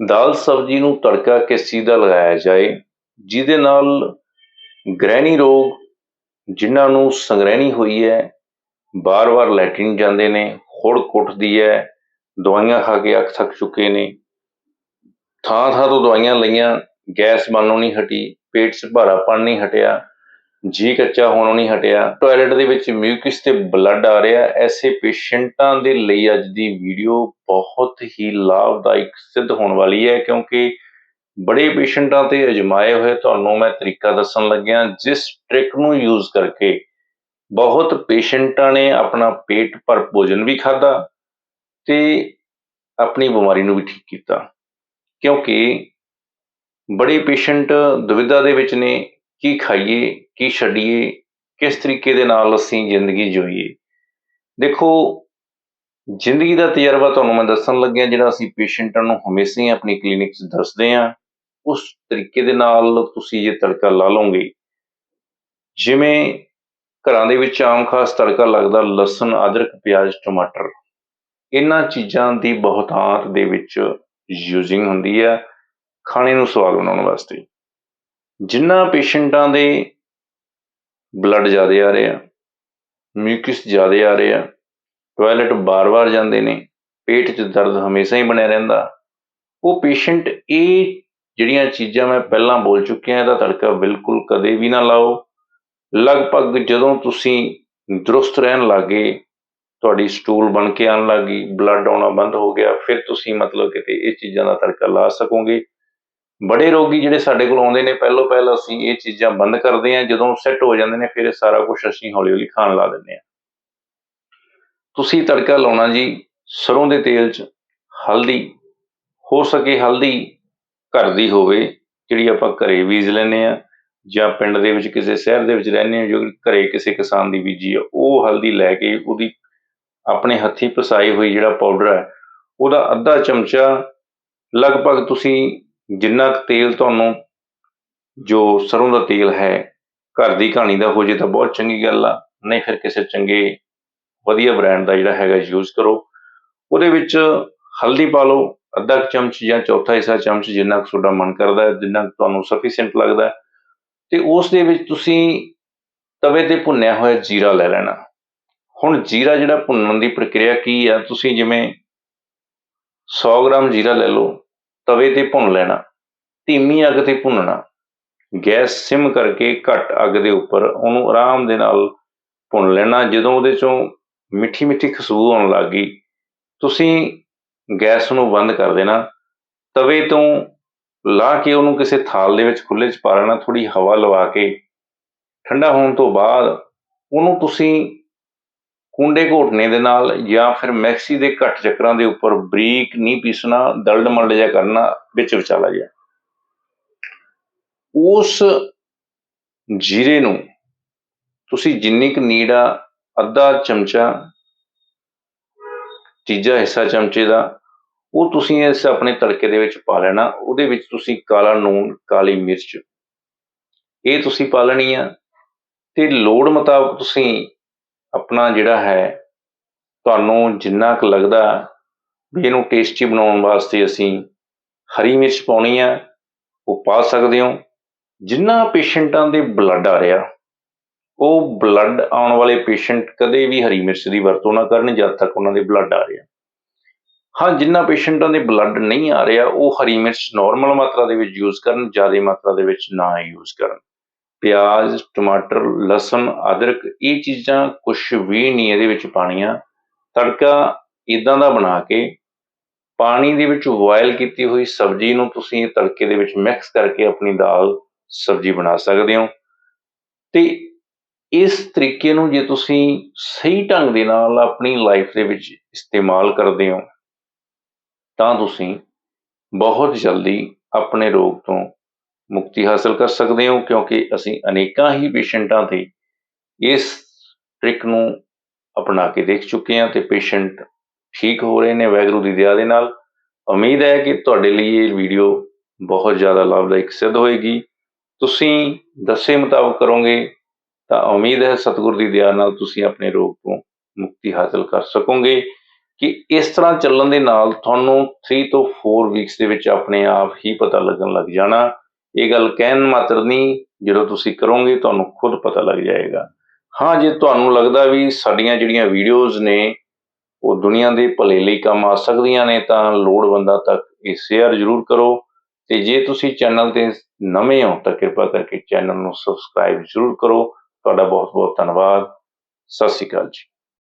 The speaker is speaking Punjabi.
ਦਾਲ ਸਬਜ਼ੀ ਨੂੰ ਤੜਕਾ ਕਿਸ ਚੀਜ਼ ਦਾ ਲਗਾਇਆ ਜਾਏ, ਜਿਹਦੇ ਨਾਲ ਗ੍ਰਹਿਣੀ ਰੋਗ ਜਿਨ੍ਹਾਂ ਨੂੰ ਸੰਗ੍ਰਹਿਣੀ ਹੋਈ ਹੈ, ਬਾਰ-ਬਾਰ ਲੈਟਰਿਨ ਜਾਂਦੇ ਨੇ ਖੁੜ ਉੱਠਦੀ ਹੈ, ਦਵਾਈਆਂ ਖਾ ਕੇ ਅੱਖ ਥੱਕ ਚੁੱਕੇ ਨੇ ਥਾਂ ਥਾਂ ਤੋਂ ਦਵਾਈਆਂ ਲਈਆਂ, ਗੈਸ ਬਣਨੋਂ ਨਹੀਂ ਹਟੀ, ਪੇਟ 'ਚ ਭਾਰਾਪਣ ਨਹੀਂ ਹਟਿਆ ਜੀ ਕੱਚਾ ਹੋਣੋਂ ਨਹੀਂ ਹਟਿਆ। ਟਾਇਲਟ ਦੇ ਵਿੱਚ ਮਿਊਕਿਸ ਤੇ ਬਲੱਡ ਆ ਰਿਹਾ। ਐਸੇ ਪੇਸ਼ੈਂਟਾਂ ਦੇ ਲਈ ਅੱਜ ਦੀ ਵੀਡੀਓ ਬਹੁਤ ਹੀ ਲਾਭਦਾਇਕ ਸਿੱਧ ਹੋਣ ਵਾਲੀ ਹੈ ਕਿਉਂਕਿ ਬੜੇ ਪੇਸ਼ੈਂਟਾਂ ਤੇ ਅਜਮਾਏ ਹੋਏ ਤੁਹਾਨੂੰ ਮੈਂ ਤਰੀਕਾ ਦੱਸਣ ਲੱਗਿਆ, ਜਿਸ ਟ੍ਰਿਕ ਨੂੰ ਯੂਜ਼ ਕਰਕੇ ਬਹੁਤ ਪੇਸ਼ੈਂਟਾਂ ਨੇ ਆਪਣਾ ਪੇਟ ਭਰ ਭੋਜਨ ਵੀ ਖਾਦਾ ਤੇ ਆਪਣੀ ਬਿਮਾਰੀ ਨੂੰ ਵੀ ਠੀਕ ਕੀਤਾ। ਕਿਉਂਕਿ ਬੜੇ ਪੇਸ਼ੈਂਟ ਦੁਵਿਧਾ ਦੇ ਵਿੱਚ ਨੇ ਕੀ ਖਾਈਏ, ਕੀ ਛੱਡੀਏ, ਕਿਸ ਤਰੀਕੇ ਦੇ ਨਾਲ ਅਸੀਂ ਜ਼ਿੰਦਗੀ ਜੋਈਏ। ਦੇਖੋ, ਜ਼ਿੰਦਗੀ ਦਾ ਤਜਰਬਾ ਤੁਹਾਨੂੰ ਮੈਂ ਦੱਸਣ ਲੱਗਿਆ, ਜਿਹੜਾ ਅਸੀਂ ਪੇਸ਼ੈਂਟਾਂ ਨੂੰ ਹਮੇਸ਼ਾ ਹੀ ਆਪਣੀ ਕਲੀਨਿਕ 'ਚ ਦੱਸਦੇ ਆਂ, ਉਸ ਤਰੀਕੇ ਦੇ ਨਾਲ ਤੁਸੀਂ ਜੇ ਤੜਕਾ ਲਾ ਲਓਗੇ, ਜਿਵੇਂ ਘਰਾਂ ਦੇ ਵਿੱਚ ਆਮ ਖਾਸ ਤੜਕਾ ਲੱਗਦਾ ਲਸਣ, ਅਦਰਕ, ਪਿਆਜ਼, ਟਮਾਟਰ, ਇਹਨਾਂ ਚੀਜ਼ਾਂ ਦੀ ਬਹੁਤਾਤ ਦੇ ਵਿੱਚ ਯੂਜ਼ਿੰਗ ਹੁੰਦੀ ਹੈ ਖਾਣੇ ਨੂੰ ਸਵਾਦ ਬਣਾਉਣ ਵਾਸਤੇ। ਜਿਨ੍ਹਾਂ ਪੇਸ਼ੈਂਟਾਂ ਦੇ ਬਲੱਡ ਜ਼ਿਆਦਾ ਆ ਰਿਹਾ ਮਿਊਕਸ ਜ਼ਿਆਦਾ ਆ ਰਿਹਾ ਟਾਇਲਟ ਬਾਰ-ਬਾਰ ਜਾਂਦੇ ਨੇ, ਪੇਟ 'ਚ ਦਰਦ ਹਮੇਸ਼ਾ ਹੀ ਬਣਿਆ ਰਹਿੰਦਾ। ਉਹ ਪੇਸ਼ੈਂਟ ਇਹ ਜਿਹੜੀਆਂ ਚੀਜ਼ਾਂ ਮੈਂ ਪਹਿਲਾਂ ਬੋਲ ਚੁੱਕਿਆ, ਇਹਦਾ ਤੜਕਾ ਬਿਲਕੁਲ ਕਦੇ ਵੀ ਨਾ ਲਾਓ। ਲਗਭਗ ਜਦੋਂ ਤੁਸੀਂ ਦਰੁਸਤ ਰਹਿਣ ਲੱਗੇ, ਤੁਹਾਡੀ ਸਟੂਲ ਬਣ ਕੇ ਆਉਣ ਲੱਗੀ ਬਲੱਡ ਆਉਣਾ ਬੰਦ ਹੋ ਗਿਆ, ਫਿਰ ਤੁਸੀਂ ਮਤਲਬ ਕਿਤੇ ਇਹ ਚੀਜ਼ਾਂ ਦਾ ਤੜਕਾ ਲਾ ਸਕੋਗੇ। ਬੜੇ ਰੋਗੀ ਜਿਹੜੇ ਸਾਡੇ ਕੋਲ ਆਉਂਦੇ ਨੇ, ਪਹਿਲੋ ਪਹਿਲ ਅਸੀਂ ਇਹ ਚੀਜ਼ਾਂ ਬੰਦ ਕਰਦੇ ਹਾਂ, ਜਦੋਂ ਸੈੱਟ ਹੋ ਜਾਂਦੇ ਨੇ, ਫਿਰ ਇਹ ਸਾਰਾ ਕੁਝ ਅਸੀਂ ਹੌਲੀ ਹੌਲੀ ਖਾਣ ਲਾ ਦਿੰਦੇ ਹਾਂ। ਤੁਸੀਂ ਤੜਕਾ ਲਾਉਣਾ ਜੀ ਸਰੋਂ ਦੇ ਤੇਲ 'ਚ, ਹਲਦੀ, ਹੋ ਸਕੇ ਹਲਦੀ ਘਰ ਦੀ ਹੋਵੇ, ਜਿਹੜੀ ਆਪਾਂ ਘਰੇ ਬੀਜ ਲੈਨੇ ਆ ਜਾਂ ਪਿੰਡ ਦੇ ਵਿੱਚ ਕਿਸੇ ਸ਼ਹਿਰ ਦੇ ਵਿੱਚ ਰਹਿੰਦੇ ਆ ਜੋ ਘਰੇ ਕਿਸੇ ਕਿਸਾਨ ਦੀ ਬੀਜੀ ਆ, ਉਹ ਹਲਦੀ ਲੈ ਕੇ ਉਹਦੀ ਆਪਣੇ ਹੱਥੀ ਪਸਾਈ ਹੋਈ ਜਿਹੜਾ ਪਾਊਡਰ ਹੈ, ਉਹਦਾ ਅੱਧਾ ਚਮਚਾ ਲਗਭਗ ਤੁਸੀਂ ਜਿੰਨਾ ਕੁ ਤੇਲ ਤੁਹਾਨੂੰ, ਜੋ ਸਰੋਂ ਦਾ ਤੇਲ ਹੈ, ਘਰ ਦੀ ਕਹਾਣੀ ਦਾ ਹੋ ਜੇ ਤਾਂ ਬਹੁਤ ਚੰਗੀ ਗੱਲ ਆ। ਨਹੀਂ ਫਿਰ ਕਿਸੇ ਚੰਗੇ, ਵਧੀਆ ਬ੍ਰਾਂਡ ਦਾ ਜਿਹੜਾ ਹੈਗਾ ਯੂਜ਼ ਕਰੋ। ਉਹਦੇ ਵਿੱਚ ਹਲਦੀ ਪਾ ਲਓ, ਅੱਧਾ ਚਮਚ ਜਾਂ ਚੌਥਾ ਹਿੱਸਾ ਚਮਚ ਜਿੰਨਾ ਕੁ ਤੁਹਾਡਾ ਮਨ ਕਰਦਾ ਹੈ ਜਿੰਨਾ ਤੁਹਾਨੂੰ ਸਫੀਸ਼ੀਐਂਟ ਲੱਗਦਾ। ਤੇ ਉਸ ਦੇ ਵਿੱਚ ਤੁਸੀਂ ਤਵੇ ਤੇ ਭੁੰਨਿਆ ਹੋਇਆ ਜੀਰਾ ਲੈ ਲੈਣਾ। ਹੁਣ ਜੀਰਾ ਜਿਹੜਾ ਭੁੰਨਣ ਦੀ ਪ੍ਰਕਿਰਿਆ ਕੀ ਆ? ਤੁਸੀਂ ਜਿਵੇਂ 100 ਗ੍ਰਾਮ ਜੀਰਾ ਲੈ ਲਓ। ਤਵੇ ਤੇ ਭੁੰਨ ਲੈਣਾ, ਧੀਮੀ ਅੱਗ ਤੇ ਭੁੰਨਣਾ। ਗੈਸ ਸਿਮ ਕਰਕੇ ਘੱਟ ਅੱਗ ਦੇ ਉੱਪਰ ਉਹਨੂੰ ਆਰਾਮ ਦੇ ਨਾਲ ਭੁੰਨ ਲੈਣਾ। ਜਦੋਂ ਉਹਦੇ ਚੋਂ ਮਿੱਠੀ ਮਿੱਠੀ ਖੁਸ਼ਬੂ ਆਉਣ ਲੱਗੀ ਤੁਸੀਂ ਗੈਸ ਨੂੰ ਬੰਦ ਕਰ ਦੇਣਾ। ਤਵੇ ਤੋਂ ਲਾ ਕੇ ਉਹਨੂੰ ਕਿਸੇ ਥਾਲ ਦੇ ਵਿੱਚ ਖੁੱਲੇ 'ਚ ਪਾ ਲੈਣਾ ਥੋੜੀ ਹਵਾ ਲਵਾ ਕੇ। ਠੰਡਾ ਹੋਣ ਤੋਂ ਬਾਅਦ ਉਹਨੂੰ ਤੁਸੀਂ ਕੁੰਡੇ ਘੋਟਨੇ ਦੇ ਨਾਲ ਜਾਂ ਫਿਰ ਮੈਕਸੀ ਦੇ ਘੱਟ ਚੱਕਰਾਂ ਦੇ ਉੱਪਰ ਬਰੀਕ ਨਹੀਂ ਪੀਸਣਾ ਦਲਡ ਮਲਡ ਜਿਹਾ ਕਰਨਾ ਵਿੱਚ ਵਿਚਾਲਾ ਜਿਹਾ। ਉਸ ਜੀਰੇ ਨੂੰ ਤੁਸੀਂ ਜਿੰਨੀ ਕੁ ਨੀਡ ਆ, ਅੱਧਾ ਚਮਚਾ ਤੀਜਾ ਹਿੱਸਾ ਚਮਚੇ ਦਾ, ਉਹ ਤੁਸੀਂ ਇਸ ਆਪਣੇ ਤੜਕੇ ਦੇ ਵਿੱਚ ਪਾ ਲੈਣਾ। ਉਹਦੇ ਵਿੱਚ ਤੁਸੀਂ ਕਾਲਾ ਨੂਨ ਕਾਲੀ ਮਿਰਚ, ਇਹ ਤੁਸੀਂ ਪਾ ਲੈਣੀ ਆ। ਤੇ ਲੋੜ ਮੁਤਾਬਕ ਤੁਸੀਂ ਆਪਣਾ ਜਿਹੜਾ ਹੈ, ਤੁਹਾਨੂੰ ਜਿੰਨਾ ਕੁ ਲੱਗਦਾ ਵੀ ਇਹਨੂੰ ਟੇਸਟੀ ਬਣਾਉਣ ਵਾਸਤੇ ਅਸੀਂ ਹਰੀ ਮਿਰਚ ਪਾਉਣੀ ਆ, ਉਹ ਪਾ ਸਕਦੇ ਹੋ। ਜਿਨ੍ਹਾਂ ਪੇਸ਼ੈਂਟਾਂ ਦੇ ਬਲੱਡ ਆ ਰਿਹਾ, ਉਹ ਬਲੱਡ ਆਉਣ ਵਾਲੇ ਪੇਸ਼ੈਂਟ ਕਦੇ ਵੀ ਹਰੀ ਮਿਰਚ ਦੀ ਵਰਤੋਂ ਨਾ ਕਰਨ ਜਦ ਤੱਕ ਉਹਨਾਂ ਦੇ ਬਲੱਡ ਆ ਰਿਹਾ ਹਾਂ ਜਿਨ੍ਹਾਂ ਪੇਸ਼ੈਂਟਾਂ ਦੇ ਬਲੱਡ ਨਹੀਂ ਆ ਰਿਹਾ, ਉਹ ਹਰੀ ਮਿਰਚ ਨਾਰਮਲ ਮਾਤਰਾ ਦੇ ਵਿੱਚ ਯੂਜ਼ ਕਰਨ, ਜ਼ਿਆਦਾ ਮਾਤਰਾ ਦੇ ਵਿੱਚ ਨਾ ਯੂਜ਼ ਕਰਨ। ਪਿਆਜ਼, ਟਮਾਟਰ, ਲਸਣ, ਅਦਰਕ ਇਹ ਚੀਜ਼ਾਂ ਕੁਝ ਵੀ ਨਹੀਂ ਇਹਦੇ ਵਿੱਚ ਪਾਣੀਆਂ ਤੜਕਾ ਇਦਾਂ ਦਾ ਬਣਾ ਕੇ ਪਾਣੀ ਦੇ ਵਿੱਚ ਬੋਇਲ ਕੀਤੀ ਹੋਈ ਸਬਜ਼ੀ ਨੂੰ ਤੁਸੀਂ ਤੜਕੇ ਦੇ ਵਿੱਚ ਮਿਕਸ ਕਰਕੇ ਆਪਣੀ ਦਾਲ, ਸਬਜ਼ੀ ਬਣਾ ਸਕਦੇ ਹੋ। ਤੇ ਇਸ ਤਰੀਕੇ ਨੂੰ ਜੇ ਤੁਸੀਂ ਸਹੀ ਢੰਗ ਦੇ ਨਾਲ ਆਪਣੀ ਲਾਈਫ ਦੇ ਵਿੱਚ ਇਸਤੇਮਾਲ ਕਰਦੇ ਹੋ, ਤਾਂ ਤੁਸੀਂ ਬਹੁਤ ਜਲਦੀ ਆਪਣੇ ਰੋਗ ਤੋਂ ਮੁਕਤੀ ਹਾਸਲ ਕਰ ਸਕਦੇ ਹੋ, ਕਿਉਂਕਿ ਅਸੀਂ ਅਨੇਕਾਂ ਹੀ ਪੇਸ਼ੈਂਟਾਂ ਤੇ ਇਸ ਟ੍ਰਿਕ ਨੂੰ ਅਪਣਾ ਕੇ ਦੇਖ ਚੁੱਕੇ ਹਾਂ ਤੇ ਪੇਸ਼ੈਂਟ ਠੀਕ ਹੋ ਰਹੇ ਨੇ ਵੈਗਰੂ ਦੀ ਦਇਆ ਦੇ ਨਾਲ। ਉਮੀਦ ਹੈ ਕਿ ਤੁਹਾਡੇ ਲਈ ਇਹ ਵੀਡੀਓ ਬਹੁਤ ਜ਼ਿਆਦਾ ਲਾਭਦਾਇਕ ਸਿੱਧ ਹੋਏਗੀ। ਤੁਸੀਂ ਦੱਸੇ ਮੁਤਾਬਕ ਕਰੋਗੇ, ਤਾਂ ਉਮੀਦ ਹੈ ਸਤਿਗੁਰ ਦੀ ਦਇਆ ਨਾਲ ਤੁਸੀਂ ਆਪਣੇ ਰੋਗ ਤੋਂ ਮੁਕਤੀ ਹਾਸਲ ਕਰ ਸਕੋਗੇ। ਕਿ ਇਸ ਤਰ੍ਹਾਂ ਚੱਲਣ ਦੇ ਨਾਲ ਤੁਹਾਨੂੰ 3 ਤੋਂ 4 ਵੀਕਸ ਦੇ ਵਿੱਚ ਆਪਣੇ ਆਪ ਹੀ ਪਤਾ ਲੱਗਣ ਲੱਗ ਜਾਣਾ। ਇਹ ਗੱਲ ਕਹਿਣ ਮਾਤਰ ਨਹੀਂ, ਜਦੋਂ ਤੁਸੀਂ ਕਰੋਗੇ ਤੁਹਾਨੂੰ ਖੁਦ ਪਤਾ ਲੱਗ ਜਾਏਗਾ। ਹਾਂ, ਜੇ ਤੁਹਾਨੂੰ ਲੱਗਦਾ ਵੀ ਸਾਡੀਆਂ ਜਿਹੜੀਆਂ ਵੀਡੀਓਜ਼ ਨੇ, ਉਹ ਦੁਨੀਆ ਦੇ ਭਲੇ ਲਈ ਕੰਮ ਆ ਸਕਦੀਆਂ ਨੇ, ਤਾਂ ਲੋੜਵੰਦਾਂ ਤੱਕ ਇਹ ਸ਼ੇਅਰ ਜ਼ਰੂਰ ਕਰੋ। ਤੇ ਜੇ ਤੁਸੀਂ ਚੈਨਲ ਤੇ ਨਵੇਂ ਹੋ, ਤਾਂ ਕਿਰਪਾ ਕਰਕੇ ਚੈਨਲ ਨੂੰ ਸਬਸਕ੍ਰਾਈਬ ਜ਼ਰੂਰ ਕਰੋ। ਤੁਹਾਡਾ ਬਹੁਤ ਬਹੁਤ ਧੰਨਵਾਦ। ਸਤਿ ਸ਼੍ਰੀ ਅਕਾਲ ਜੀ।